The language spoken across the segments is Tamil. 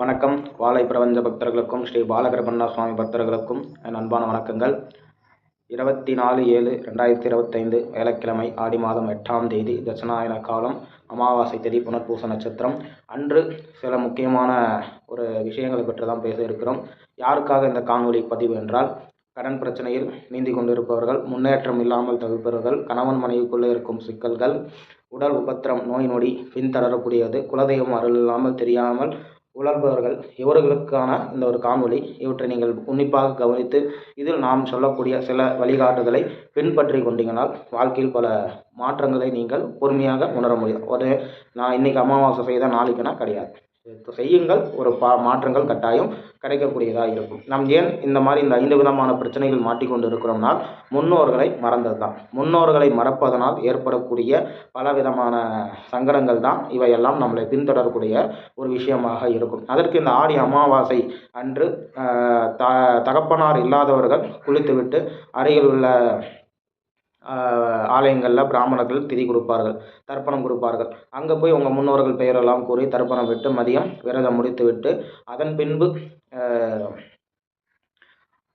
வணக்கம். வாழை பிரபஞ்ச பக்தர்களுக்கும் ஸ்ரீ பாலகிருபண்ணா சுவாமி பக்தர்களுக்கும் என் அன்பான வணக்கங்கள். இருபத்தி நாலு ஏழு ரெண்டாயிரத்தி இருபத்தைந்து வேலைக்கிழமை ஆடி மாதம் எட்டாம் தேதி தட்சிணாயன காலம் அமாவாசை தேதி புனர்பூச நட்சத்திரம். அன்று சில முக்கியமான ஒரு விஷயங்களை பற்றி தான் பேச இருக்கிறோம். யாருக்காக இந்த காணொலி பதிவு என்றால் கடன் பிரச்சனையில் நீந்தி கொண்டிருப்பவர்கள் முன்னேற்றம் இல்லாமல் தவிப்பவர்கள் கணவன் மனைவிக்குள்ளே இருக்கும் சிக்கல்கள் உடல் உபத்திரம் நோய் நொடி பின்தளரக்கூடியது குலதெய்வம் அருள் இல்லாமல் தெரியாமல் உணர்பவர்கள் இவர்களுக்கான இந்த ஒரு காணொளி இவற்றை நீங்கள் உன்னிப்பாக கவனித்து இதில் நாம் சொல்லக்கூடிய சில வழிகாட்டுதலை பின்பற்றி கொண்டீங்கனால் வாழ்க்கையில் பல மாற்றங்களை நீங்கள் பொறுமையாக உணர முடியும். ஒரு நான் இன்னைக்கு அமாவாசை செய்த நாளைக்குனா கிடையாது. செய்யுங்கள் ஒரு பா மாற்றங்கள் கட்டாயம் கிடைக்கக்கூடியதாக இருக்கும். நாம் ஏன் இந்த மாதிரி இந்த ஐந்து விதமான பிரச்சனைகள் மாட்டிக்கொண்டு இருக்கிறோம்னால் முன்னோர்களை மறந்தது தான் முன்னோர்களை மறப்பதனால் ஏற்படக்கூடிய பல விதமான சங்கடங்கள் தான் இவையெல்லாம் நம்மளை பின்தொடரக்கூடிய ஒரு விஷயமாக இருக்கும். அதற்கு இந்த ஆடி அமாவாசை அன்று த தகப்பனார் இல்லாதவர்கள் குளித்துவிட்டு அருகில் உள்ள ஆலயங்களில் பிராமணர்கள் திதி கொடுப்பார்கள் தர்ப்பணம் கொடுப்பார்கள். அங்கே போய் உங்கள் முன்னோர்கள் பெயரெல்லாம் கூறி தர்ப்பணம் விட்டு மதியம் விரதம் முடித்துவிட்டு அதன் பின்பு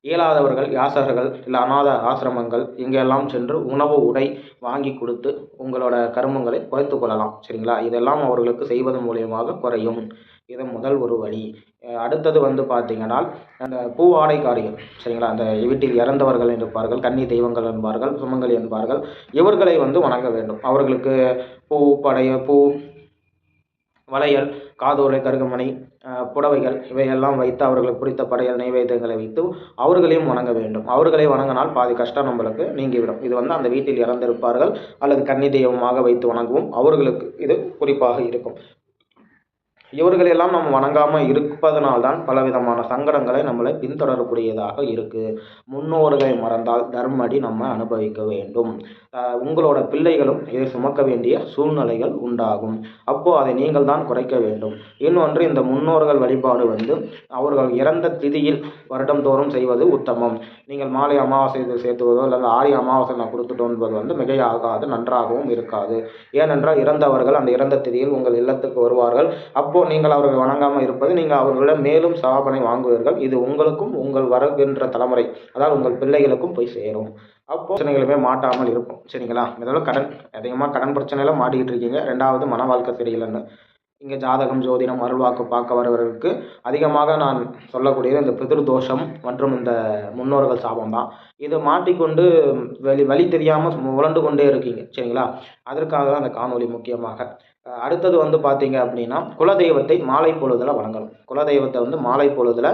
இயலாதவர்கள் யாசகர்கள் இல்லை அநாத ஆசிரமங்கள் இங்கெல்லாம் சென்று உணவு உடை வாங்கி கொடுத்து உங்களோட கருமங்களை குறைத்து கொள்ளலாம். சரிங்களா? இதெல்லாம் அவர்களுக்கு செய்வதன் மூலியமாக குறையும். இது முதல் ஒரு வழி. அடுத்தது வந்து பார்த்தீங்கன்னா அந்த பூவாடைக்காரிகள் சரிங்களா? அந்த வீட்டில் இறந்தவர்கள் இருப்பார்கள் கன்னி தெய்வங்கள் என்பார்கள் சுமங்கலி என்பார்கள் இவர்களை வந்து வணங்க வேண்டும். அவர்களுக்கு பூ படைய பூ வளையல் காதோலை கருகமணி புடவைகள் இவையெல்லாம் வைத்து அவர்களுக்கு பிடித்த படையல் நைவேத்தியங்களை வைத்து அவர்களையும் வணங்க வேண்டும். அவர்களை வணங்கினால் பாதி கஷ்டம் நம்மளுக்கு நீங்கிவிடும். இது வந்து அந்த வீட்டில் இறந்திருப்பார்கள் அல்லது கன்னி தெய்வமாக வைத்து வணங்கவும் அவர்களுக்கு இது குறிப்பாக இருக்கும். இவர்களெல்லாம் நம்ம வணங்காமல் இருப்பதனால்தான் பலவிதமான சங்கடங்களை நம்மளை பின்தொடரக்கூடியதாக இருக்குது முன்னோர்களை மறந்தால் தர்மடி நம்ம அனுபவிக்க வேண்டும். உங்களோட பிள்ளைகளும் இதை சுமக்க வேண்டிய சூழ்நிலைகள் உண்டாகும். அப்போது அதை நீங்கள் தான் குறைக்க வேண்டும். இன்னொன்று இந்த முன்னோர்கள் வழிபாடு வந்து அவர்கள் இறந்த திதியில் வருடந்தோறும் செய்வது உத்தமம். நீங்கள் மாலை அமாவாசை சேர்த்துவதோ அல்லது ஆடி அமாவாசை நான் கொடுத்துட்டோம் என்பது வந்து மிகையாகாது நன்றாகவும் இருக்காது. ஏனென்றால் இறந்தவர்கள் அந்த இறந்த திதியில் உங்கள் இல்லத்துக்கு வருவார்கள். அப்போ நீங்கள் அவர்களை வணங்காமல் இருப்பது நீங்கள் அவர்களிடம் மேலும் சாபனை வாங்குவீர்கள். இது உங்களுக்கும் உங்கள் வருகின்ற தலைமுறை அதாவது உங்கள் பிள்ளைகளுக்கும் போய் சேரும். அப்போ பிரச்சனைகளுமே மாட்டாமல் இருக்கும். சரிங்களா? முதல்ல கடன் அதிகமாக கடன் பிரச்சனையில மாட்டிக்கிட்டு இருக்கீங்க. ரெண்டாவது மன வாழ்க்கை சரியில்லைன்னு இங்கே ஜாதகம் ஜோதிடம் அருள்வாக்கு பார்க்க வரவர்களுக்கு அதிகமாக நான் சொல்லக்கூடியது இந்த பிதிர் தோஷம் மற்றும் இந்த முன்னோர்கள் சாபம் தான். இதை மாட்டிக்கொண்டு வெளி வழி தெரியாமல் உழண்டு கொண்டே இருக்கீங்க. சரிங்களா? அதற்காக தான் அந்த காணொலி முக்கியமாக அடுத்தது வந்து பார்த்தீங்க அப்படின்னா குலதெய்வத்தை மாலை பொழுதில் வணங்கணும் குலதெய்வத்தை வந்து மாலை பொழுதில்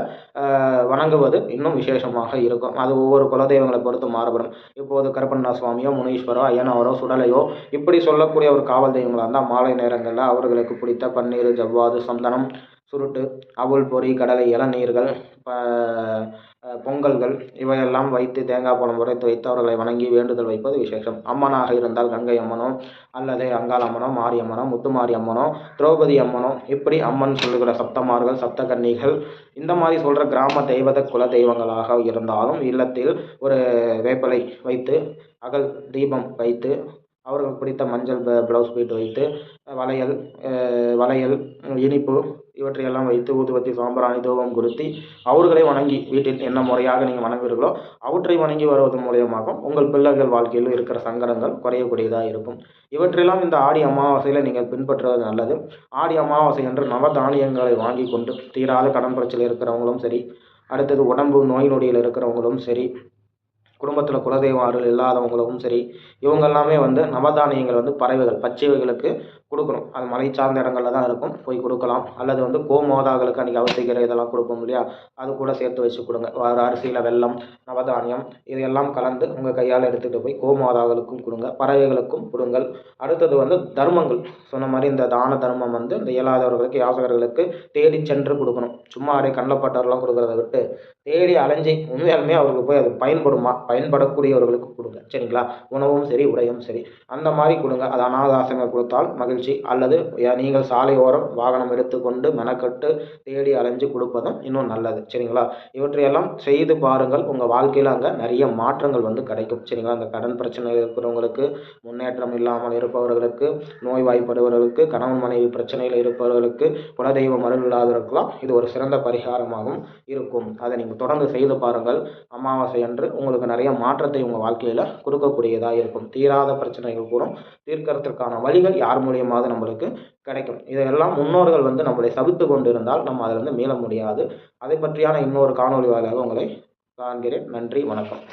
வணங்குவது இன்னும் விசேஷமாக இருக்கும். அது ஒவ்வொரு குலதெய்வங்களை பொறுத்து மாறுபடும். இப்போது கருப்பண்ணா சுவாமியோ முனீஸ்வரோ ஐயனாவரோ சுடலையோ இப்படி சொல்லக்கூடிய ஒரு காவல் தெய்வங்களாக இருந்தால் மாலை நேரங்களில் அவர்களுக்கு பிடித்த பன்னீர் ஜவ்வாது சந்தனம் சுருட்டு அவுள் பொறி கடலை இளநீர்கள் ப- பொங்கல்கள் இவையெல்லாம் வைத்து தேங்காய் பழம் உடைத்து வைத்து அவர்களை வணங்கி வேண்டுதல் வைப்பது விசேஷம். அம்மனாக இருந்தால் கங்கை அம்மனோ அல்லது அங்காள் அம்மனோ மாரியம்மனோ முத்துமாரி அம்மனோ திரௌபதி அம்மனோ இப்படி அம்மன் சொல்லுகிற சப்தமார்கள் சப்தகன்னிகள் இந்த மாதிரி சொல்கிற கிராம தெய்வத குல தெய்வங்களாக இருந்தாலும் இல்லத்தில் ஒரு வேப்பலை வைத்து அகல் தீபம் வைத்து அவர்கள் பிடித்த மஞ்சள் ப- ப்ளவுஸ் பீட் வைத்து வளையல் வளையல் இனிப்பு இவற்றையெல்லாம் வைத்து ஊதுபத்தி சாம்பிராணி தூபம் கொடுத்தி அவர்களை வணங்கி வீட்டில் என்ன முறையாக நீங்கள் வணங்குவீர்களோ அவற்றை வணங்கி வருவதன் மூலியமாகவும் உங்கள் பிள்ளைகள் வாழ்க்கையில் இருக்கிற சங்கடங்கள் குறையக்கூடியதாக இருக்கும். இவற்றெல்லாம் இந்த ஆடி அமாவாசையில் நீங்கள் பின்பற்றுவது நல்லது. ஆடி அமாவாசை என்று நவதானியங்களை வாங்கி கொண்டு தீராத கடன் பிரச்சனையில் இருக்கிறவங்களும் சரி அடுத்தது உடம்பு நோய் நொடியில் இருக்கிறவங்களும் சரி குடும்பத்தில் குலதெய்வம் அருள் இல்லாதவங்களுக்கும் சரி இவங்க எல்லாமே வந்து நவதானியங்கள் வந்து பறவைகள் பச்சைகளுக்கு கொடுக்கணும். அது மலை சார்ந்த இடங்களில் தான் இருக்கும். போய் கொடுக்கலாம். அல்லது வந்து கோமோதாக்களுக்கு அன்றைக்கி அவசிக்கிற இதெல்லாம் கொடுப்போம் இல்லையா? அது கூட சேர்த்து வச்சு கொடுங்க. வர அரிசியில் வெள்ளம் நவதானியம் இதையெல்லாம் கலந்து உங்கள் கையால் எடுத்துகிட்டு போய் கோமாதாக்களுக்கும் கொடுங்க. பறவைகளுக்கும் கொடுங்கள். அடுத்தது வந்து தர்மங்கள். சொன்ன மாதிரி இந்த தான தர்மம் வந்து இந்த இயலாதவர்களுக்கு யாசகர்களுக்கு தேடி சென்று கொடுக்கணும். சும்மா அப்படியே கண்ணில் கொடுக்குறத விட்டு தேடி அலைஞ்சி உண்மையாலுமே அவருக்கு போய் அது பயன்படுமா? பயன்படக்கூடியவர்களுக்கு கொடுங்க. சரிங்களா? உணவும் சரி உடையும் சரி. அந்த மாதிரி கொடுங்க. அது அனாதாசங்கள் கொடுத்தால் மகிழ்ச்சி. அல்லது நீங்கள் சாலையோரம் வாகனம் எடுத்துக்கொண்டு மெனக்கட்டு தேடி அலைஞ்சு கொடுப்பதும் இன்னும் நல்லது. சரிங்களா? இவற்றையெல்லாம் செய்து பாருங்கள். உங்கள் வாழ்க்கையில் அங்கே நிறைய மாற்றங்கள் வந்து கிடைக்கும். சரிங்களா? அந்த கடன் பிரச்சனை இருக்கிறவங்களுக்கு முன்னேற்றம் இல்லாமல் இருப்பவர்களுக்கு நோய்வாய்ப்படுபவர்களுக்கு கணவன் மனைவி பிரச்சனையில் இருப்பவர்களுக்கு குலதெய்வம் அருள் இது ஒரு சிறந்த பரிகாரமாகவும் இருக்கும். அதை நீங்கள் தொடர்ந்து செய்து பாருங்கள். அமாவாசை அன்று உங்களுக்கு நிறைய நிறைய மாற்றத்தை உங்கள் வாழ்க்கையில் கொடுக்கக்கூடியதாக இருக்கும். தீராத பிரச்சனைகள் கூட தீர்க்கறதுக்கான வழிகள் யார் மூலியமாவது நம்மளுக்கு கிடைக்கும். இதையெல்லாம் முன்னோர்கள் வந்து நம்மளை சபித்து கொண்டு இருந்தால் நம்ம அதிலிருந்து மீள முடியாது. அதை பற்றியான இன்னொரு காணொலி வாயிலாக உங்களை காண்கிறேன். நன்றி வணக்கம்.